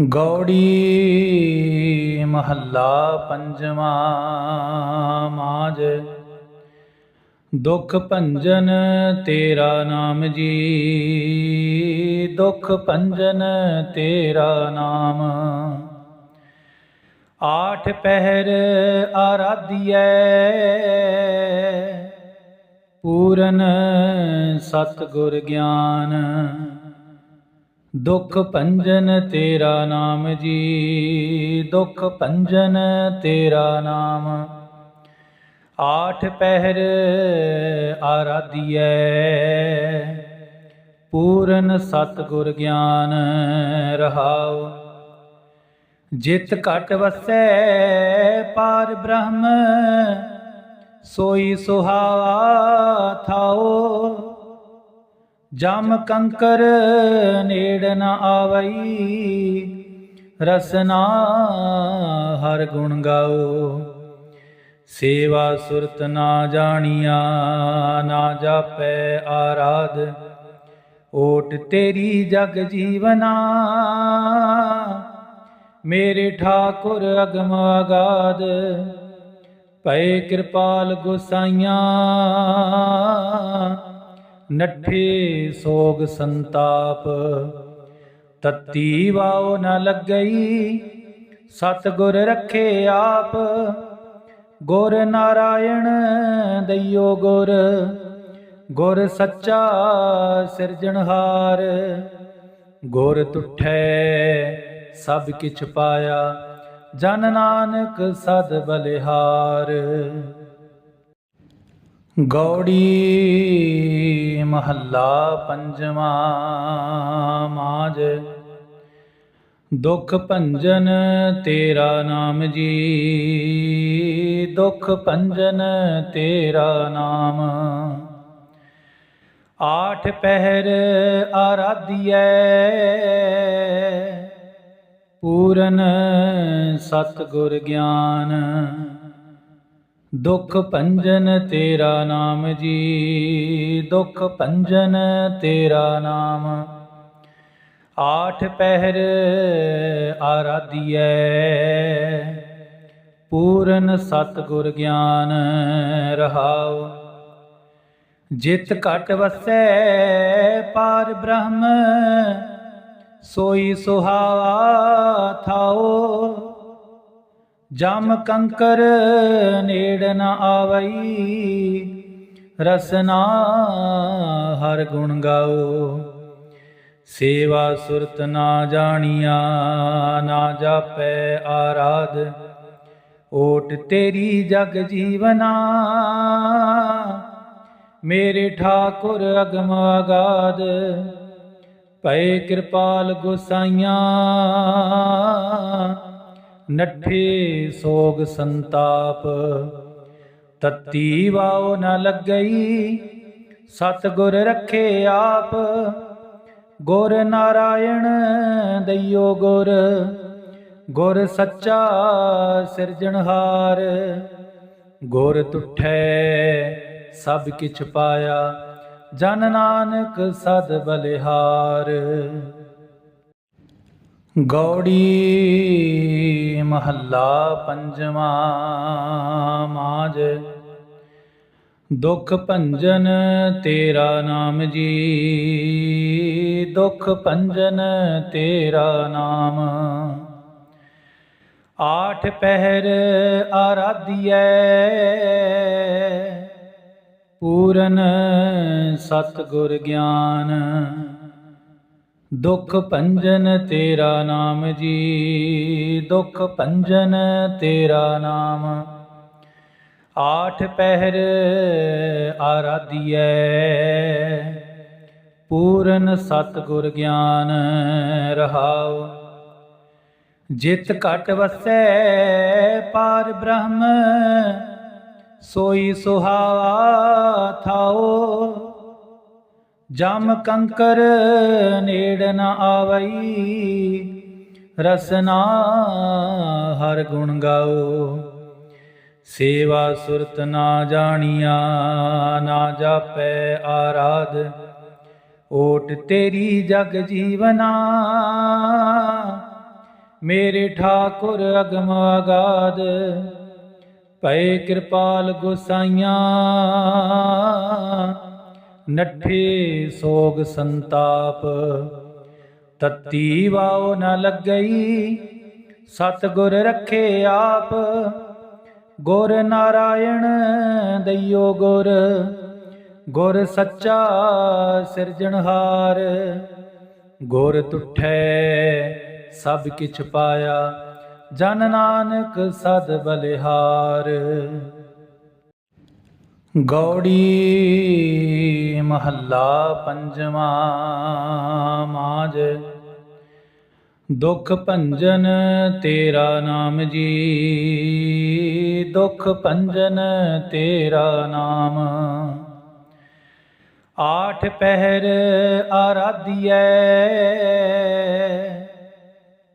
ਗੌੜੀ ਮਹੱਲਾ ਪੰਜਵਾਂ ਮਾਜ ਦੁਖ ਭੰਜਨ ਤੇਰਾ ਨਾਮ ਜੀ। ਦੁਖ ਭੰਜਨ ਤੇਰਾ ਨਾਮ। ਆਠ ਪਹਿਰ ਆਰਾਧੀਐ। ਪੂਰਨ ਸਤਿਗੁਰ ਗਿਆਨ। ਦੁਖ ਭੰਜਨ ਤੇਰਾ ਨਾਮ ਜੀ, ਦੁਖ ਭੰਜਨ ਤੇਰਾ ਨਾਮ। ਆਠ ਪਹਿਰ ਆਰਾਧੀਐ, ਪੂਰਨ ਸਤਿਗੁਰ ਗਿਆਨ ਰਹਾਉ। ਜਿਤ ਘਟ ਵਸੈ ਪਾਰ ਬ੍ਰਹਮ, ਸੋਈ ਸੁਹਾਵਾ ਥਾਓ ਜਮ ਕੰਕਰ ਨੇੜ ਨ ਆਵਈ ਰਸਨਾ ਹਰ ਗੁਣ ਗਾਓ। ਸੇਵਾ ਸੁਰਤ ਨਾ ਜਾਣੀਆ, ਨਾ ਜਾਪੈ ਆਰਾਧ। ਓਟ ਤੇਰੀ ਜਗ ਜੀਵਨਾ, ਮੇਰੇ ਠਾਕੁਰ ਅਗਮ ਅਗਾਧ। ਭਏ ਕਿਰਪਾਲ ਗੁਸਾਈਆਂ ਨੱਠੇ ਸੋਗ ਸੰਤਾਪ, ਤਤੀ ਵਾਉ ਨ ਲੱਗਈ ਸਤ ਗੁਰ ਰੱਖੇ ਆਪ, ਗੁਰ ਨਾਰਾਇਣ ਦਈਓ ਗੁਰ ਗੁਰ ਸੱਚਾ ਸਿਰਜਣਹਾਰ, ਗੁਰ ਤੁਠੈ ਸਭ ਕਿਛ ਪਾਇਆ, ਜਨ ਨਾਨਕ ਸਦ ਬਲਿਹਾਰ। ਗੌੜੀ ਮਹੱਲਾ ਪੰਜਵਾਂ ਮਾਜ ਦੁਖ ਭੰਜਨ ਤੇਰਾ ਨਾਮ ਜੀ। ਦੁਖ ਭੰਜਨ ਤੇਰਾ ਨਾਮ। ਆਠ ਪਹਿਰ ਆਰਾਧੀਐ। ਪੂਰਨ ਸਤਿਗੁਰ ਗਿਆਨ। ਦੁਖ ਭੰਜਨ ਤੇਰਾ ਨਾਮ ਜੀ, ਦੁਖ ਭੰਜਨ ਤੇਰਾ ਨਾਮ। ਆਠ ਪਹਿਰ ਆਰਾਧੀਐ, ਪੂਰਨ ਸਤਿਗੁਰ ਗਿਆਨ ਰਹਾਉ। ਜਿਤ ਘਟ ਵਸੈ ਪਾਰ ਬ੍ਰਹਮ, ਸੋਈ ਸੁਹਾਵਾ ਥਾਓ ਜਮ ਕੰਕਰ ਨੇੜ ਨ ਆਵਈ, ਰਸਨਾ ਹਰ ਗੁਣ ਗਾਓ। ਸੇਵਾ ਸੁਰਤ ਨਾ ਜਾਣੀਆ, ਨਾ ਜਾਪੈ ਆਰਾਧ। ਓਟ ਤੇਰੀ ਜਗ ਜੀਵਨਾ, ਮੇਰੇ ਠਾਕੁਰ ਅਗਮ ਅਗਾਧ। ਭਏ ਕਿਰਪਾਲ ਗੁਸਾਈਆਂ ਨੱਠੇ ਸੋਗ ਸੰਤਾਪ, ਤਤੀ ਵਾਉ ਨ ਲੱਗਈ ਸਤ ਗੁਰ ਰੱਖੇ ਆਪ। ਗੁਰ ਨਾਰਾਇਣ ਦਈਓ ਗੁਰ ਗੁਰ ਸੱਚਾ ਸਿਰਜਣਹਾਰ। ਗੁਰ ਤੁਠੈ ਸਭ ਕਿਛ ਪਾਇਆ, ਜਨ ਨਾਨਕ ਸਦ ਬਲਿਹਾਰ। ਗੌੜੀ ਮਹੱਲਾ ਪੰਜਵਾਂ ਮਾਜ ਦੁਖ ਭੰਜਨ ਤੇਰਾ ਨਾਮ ਜੀ। ਦੁਖ ਭੰਜਨ ਤੇਰਾ ਨਾਮ। ਆਠ ਪਹਿਰ ਆਰਾਧੀਐ। ਪੂਰਨ ਸਤਿਗੁਰ ਗਿਆਨ। ਦੁਖ ਭੰਜਨ ਤੇਰਾ ਨਾਮ ਜੀ, ਦੁਖ ਭੰਜਨ ਤੇਰਾ ਨਾਮ। ਆਠ ਪਹਿਰ ਆਰਾਧੀਐ, ਪੂਰਨ ਸਤਿਗੁਰ ਗਿਆਨ ਰਹਾਉ। ਜਿਤ ਘਟ ਵਸੈ ਪਾਰ ਬ੍ਰਹਮ, ਸੋਈ ਸੁਹਾਵਾ ਥਾਓ ਜਮ ਕੰਕਰ ਨੇੜ ਨ ਆਵਈ, ਰਸਨਾ ਹਰ ਗੁਣ ਗਾਓ। ਸੇਵਾ ਸੁਰਤ ਨਾ ਜਾਣੀਆ, ਨਾ ਜਾਪੈ ਆਰਾਧ। ਓਟ ਤੇਰੀ ਜਗ ਜੀਵਨਾ, ਮੇਰੇ ਠਾਕੁਰ ਅਗਮ ਅਗਾਧ। ਭਏ ਕਿਰਪਾਲ ਗੁਸਾਈਆਂ ਨੱਠੇ ਸੋਗ ਸੰਤਾਪ, ਤਤੀ ਵਾਉ ਨ ਲੱਗਈ ਸਤ ਗੁਰ ਰੱਖੇ ਆਪ। ਗੁਰ ਨਾਰਾਇਣ ਦਈਓ ਗੁਰ ਗੁਰ ਸੱਚਾ ਸਿਰਜਣਹਾਰ। ਗੁਰ ਤੁਠੈ ਸਭ ਕਿਛ ਪਾਇਆ, ਜਨ ਨਾਨਕ ਸਦ ਬਲਿਹਾਰ। ਗੌੜੀ ਮਹੱਲਾ ਪੰਜਵਾਂ ਮਾਜ ਦੁਖ ਭੰਜਨ ਤੇਰਾ ਨਾਮ ਜੀ। ਦੁੱਖ ਭੰਜਨ ਤੇਰਾ ਨਾਮ। ਆਠ ਪਹਿਰ ਆਰਾਧਿਐ।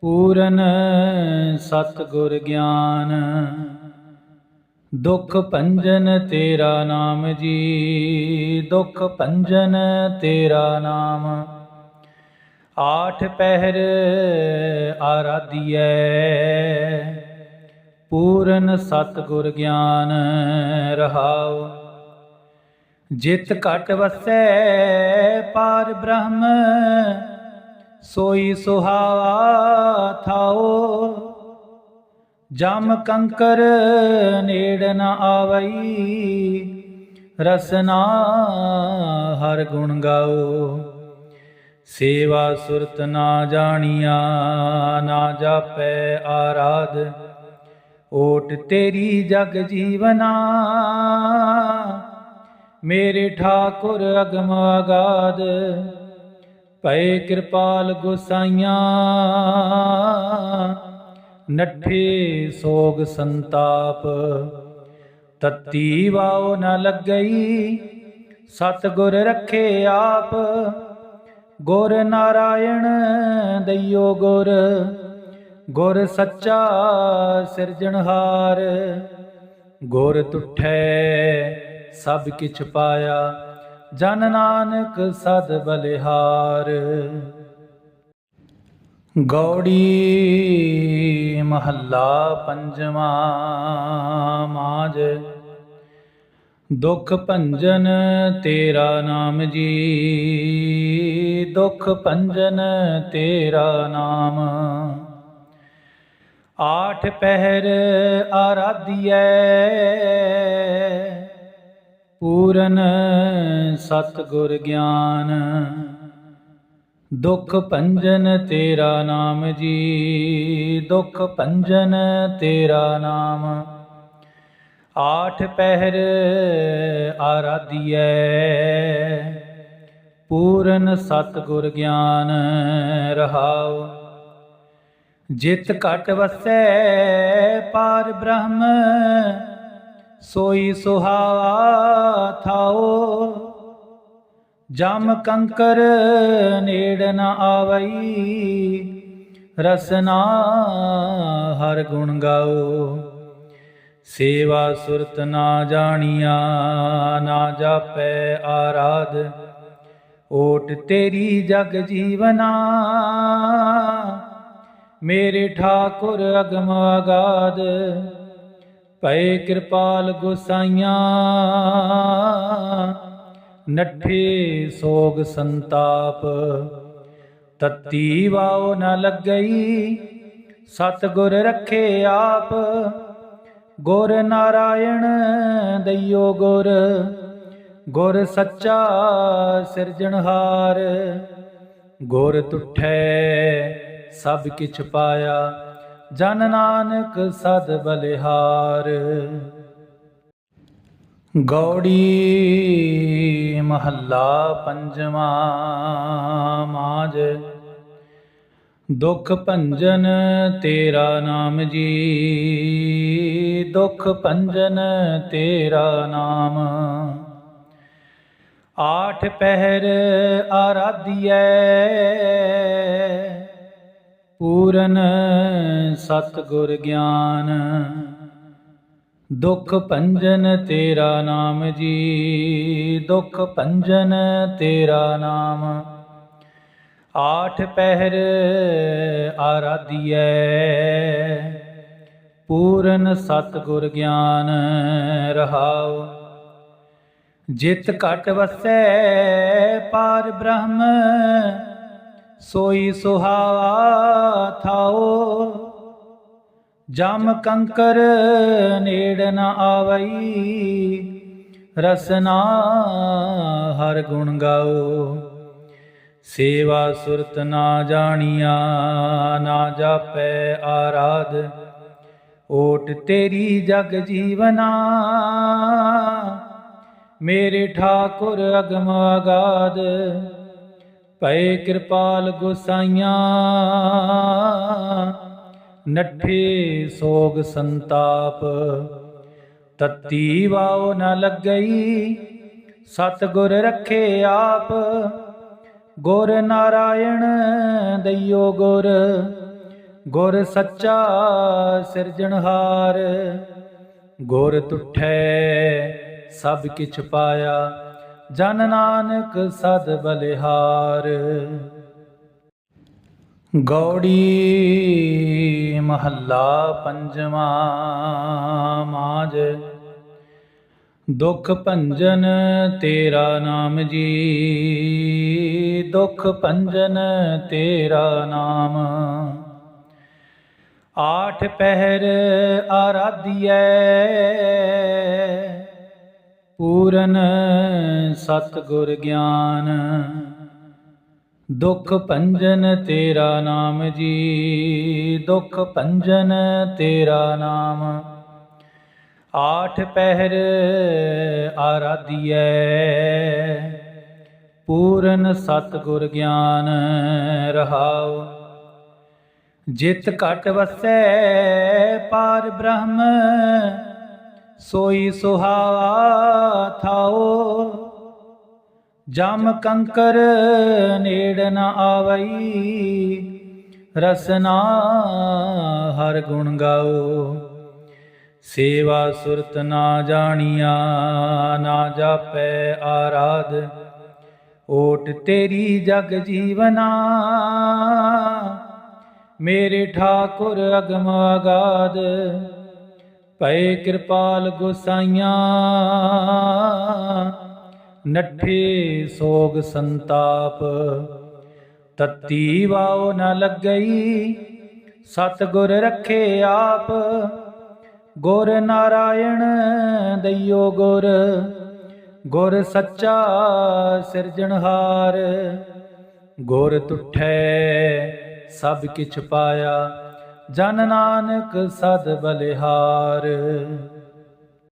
ਪੂਰਨ ਸਤਗੁਰ ਗਿਆਨ। ਦੁਖ ਭੰਜਨ ਤੇਰਾ ਨਾਮ ਜੀ, ਦੁਖ ਭੰਜਨ ਤੇਰਾ ਨਾਮ। ਆਠ ਪਹਿਰ ਆਰਾਧਿਐ, ਪੂਰਨ ਸਤਗੁਰ ਗਿਆਨ ਰਹਾਉ। ਜਿਤ ਘਟ ਵਸੈ ਪਾਰ ਬ੍ਰਹਮ, ਸੋਈ ਸੁਹਾਵਾ ਥਾਓ ਜਮ ਕੰਕਰ ਨੇੜ ਨ ਆਵਈ ਰਸਨਾ ਹਰ ਗੁਣ ਗਾਓ। ਸੇਵਾ ਸੁਰਤ ਨਾ ਜਾਣੀਆ, ਨਾ ਜਾਪੈ ਆਰਾਧ। ਓਟ ਤੇਰੀ ਜਗ ਜੀਵਨਾ, ਮੇਰੇ ਠਾਕੁਰ ਅਗਮ ਆਗਾਦ ਭਏ ਕਿਰਪਾਲ ਗੁਸਾਈਆਂ ਨੱਠੇ ਸੋਗ ਸੰਤਾਪ, ਤਤੀ ਵਾਉ ਨ ਲੱਗਈ ਸਤ ਗੁਰ ਰੱਖੇ ਆਪ। ਗੁਰ ਨਾਰਾਇਣ ਦਈਓ ਗੁਰ ਗੁਰ ਸੱਚਾ ਸਿਰਜਣਹਾਰ ਗੁਰ ਤੁਠੈ ਸਭ ਕਿਛ ਪਾਇਆ, ਜਨ ਨਾਨਕ ਸਦ ਬਲਿਹਾਰ। ਗੌੜੀ ਮਹੱਲਾ ਪੰਜਵਾਂ ਮਾਜ ਦੁਖ ਭੰਜਨ ਤੇਰਾ ਨਾਮ ਜੀ। ਦੁਖ ਭੰਜਨ ਤੇਰਾ ਨਾਮ। ਆਠ ਪਹਿਰ ਆਰਾਧਿਐ। ਪੂਰਨ ਸਤਗੁਰ ਗਿਆਨ। ਦੁਖ ਭੰਜਨ ਤੇਰਾ ਨਾਮ ਜੀ, ਦੁਖ ਭੰਜਨ ਤੇਰਾ ਨਾਮ। ਆਠ ਪਹਿਰ ਆਰਾਧਿਐ, ਪੂਰਨ ਸਤਗੁਰ ਗਿਆਨ ਰਹਾਉ। ਜਿਤ ਘਟ ਵਸੈ ਪਾਰ ਬ੍ਰਹਮ, ਸੋਈ ਸੁਹਾਵਾ ਥਾਓ ਜਮ ਕੰਕਰ ਨੇੜ ਨ ਆਵਈ ਰਸਨਾ ਹਰ ਗੁਣ ਗਾਓ। ਸੇਵਾ ਸੁਰਤ ਨਾ ਜਾਣੀਆ, ਨਾ ਜਾਪੈ ਆਰਾਧ। ਓਟ ਤੇਰੀ ਜਗ ਜੀਵਨਾ, ਮੇਰੇ ਠਾਕੁਰ ਅਗਮ ਆਗਾਦ ਭਏ ਕਿਰਪਾਲ ਗੁਸਾਈਆਂ ਨੱਠੇ ਸੋਗ ਸੰਤਾਪ। ਤਤੀ ਵਾਉ ਨ ਲੱਗਈ ਸਤ ਗੁਰ ਰੱਖੇ ਆਪ। ਗੁਰ ਨਾਰਾਇਣ ਦਈਓ ਗੁਰ ਗੁਰ ਸੱਚਾ ਸਿਰਜਣਹਾਰ ਗੁਰ ਤੁਠੈ ਸਭ ਕਿਛ ਪਾਇਆ, ਜਨ ਨਾਨਕ ਸਦ ਬਲਿਹਾਰ। ਗੌੜੀ ਮਹੱਲਾ ਪੰਜਵਾਂ ਮਾਜ ਦੁਖ ਭੰਜਨ ਤੇਰਾ ਨਾਮ ਜੀ। ਦੁਖ ਭੰਜਨ ਤੇਰਾ ਨਾਮ। ਆਠ ਪਹਿਰ ਆਰਾਧਿਐ। ਪੂਰਨ ਸਤਗੁਰ ਗਿਆਨ। ਦੁਖ ਭੰਜਨ ਤੇਰਾ ਨਾਮ ਜੀ, ਦੁਖ ਭੰਜਨ ਤੇਰਾ ਨਾਮ। ਆਠ ਪਹਿਰ ਆਰਾਧੀਐ, ਪੂਰਨ ਸਤਗੁਰ ਗਿਆਨ ਰਹਾਉ। ਜਿਤ ਘਟ ਵਸੈ ਪਾਰ ਬ੍ਰਹਮ, ਸੋਈ ਸੁਹਾਵਾ ਥਾਓ ਜਮ ਕੰਕਰ ਨੇੜ ਨ ਆਵਈ ਰਸਨਾ ਹਰ ਗੁਣ ਗਾਓ। ਸੇਵਾ ਸੁਰਤ ਨਾ ਜਾਣੀਆ, ਨਾ ਜਾਪੈ ਆਰਾਧ। ਓਟ ਤੇਰੀ ਜਗ ਜੀਵਨਾ, ਮੇਰੇ ਠਾਕੁਰ ਅਗਮ ਅਗਾਧ। ਭਏ ਕਿਰਪਾਲ ਗੁਸਾਈਆਂ ਨੱਠੇ ਸੋਗ ਸੰਤਾਪ। ਤਤੀ ਵਾਉ ਨ ਲੱਗਈ ਸਤ ਗੁਰ ਰੱਖੇ ਆਪ। ਗੁਰ ਨਾਰਾਇਣ ਦਈਓ ਗੁਰ ਗੁਰ ਸੱਚਾ ਸਿਰਜਣਹਾਰ। ਗੁਰ ਤੁਠੈ ਸਭ ਕਿਛ ਪਾਇਆ, ਜਨ ਨਾਨਕ ਸਦ ਬਲਿਹਾਰ। ਗੌੜੀ ਮਹੱਲਾ ਪੰਜਵਾਂ ਮਾਜ ਦੁਖ ਭੰਜਨ ਤੇਰਾ ਨਾਮ ਜੀ। ਦੁਖ ਭੰਜਨ ਤੇਰਾ ਨਾਮ। ਆਠ ਪਹਿਰ ਆਰਾਧੀਐ। ਪੂਰਨ ਸਤਗੁਰ ਗਿਆਨ। ਦੁਖ ਭੰਜਨ ਤੇਰਾ ਨਾਮ ਜੀ, ਦੁਖ ਭੰਜਨ ਤੇਰਾ ਨਾਮ। ਆਠ ਪਹਿਰ ਆਰਾਧੀਐ, ਪੂਰਨ ਸਤਗੁਰ ਗਿਆਨ ਰਹਾਉ। ਜਿਤ ਘਟ ਵਸੈ ਪਾਰ ਬ੍ਰਹਮ, ਸੋਈ ਸੁਹਾਵਾ ਥਾਓ ਜਮ ਕੰਕਰ ਨੇੜ ਨ ਆਵਈ, ਰਸਨਾ ਹਰ ਗੁਣ ਗਾਓ। ਸੇਵਾ ਸੁਰਤ ਨਾ ਜਾਣੀਆ, ਨਾ ਜਾਪੈ ਆਰਾਧ। ਓਟ ਤੇਰੀ ਜਗ ਜੀਵਨਾ, ਮੇਰੇ ਠਾਕੁਰ ਅਗਮ ਅਗਾਧ। ਭਏ ਕਿਰਪਾਲ ਗੁਸਾਈਆਂ ਨੱਠੇ ਸੋਗ ਸੰਤਾਪ। ਤਤੀ ਵਾਉ ਨ ਲੱਗਈ ਸਤ ਗੁਰ ਰੱਖੇ ਆਪ। ਗੁਰ ਨਾਰਾਇਣ ਦਈਓ ਗੁਰ ਗੁਰ ਸੱਚਾ ਸਿਰਜਣਹਾਰ। ਗੁਰ ਤੁਠੈ ਸਭ ਕਿਛ ਪਾਇਆ, ਜਨ ਨਾਨਕ ਸਦ ਬਲਿਹਾਰ।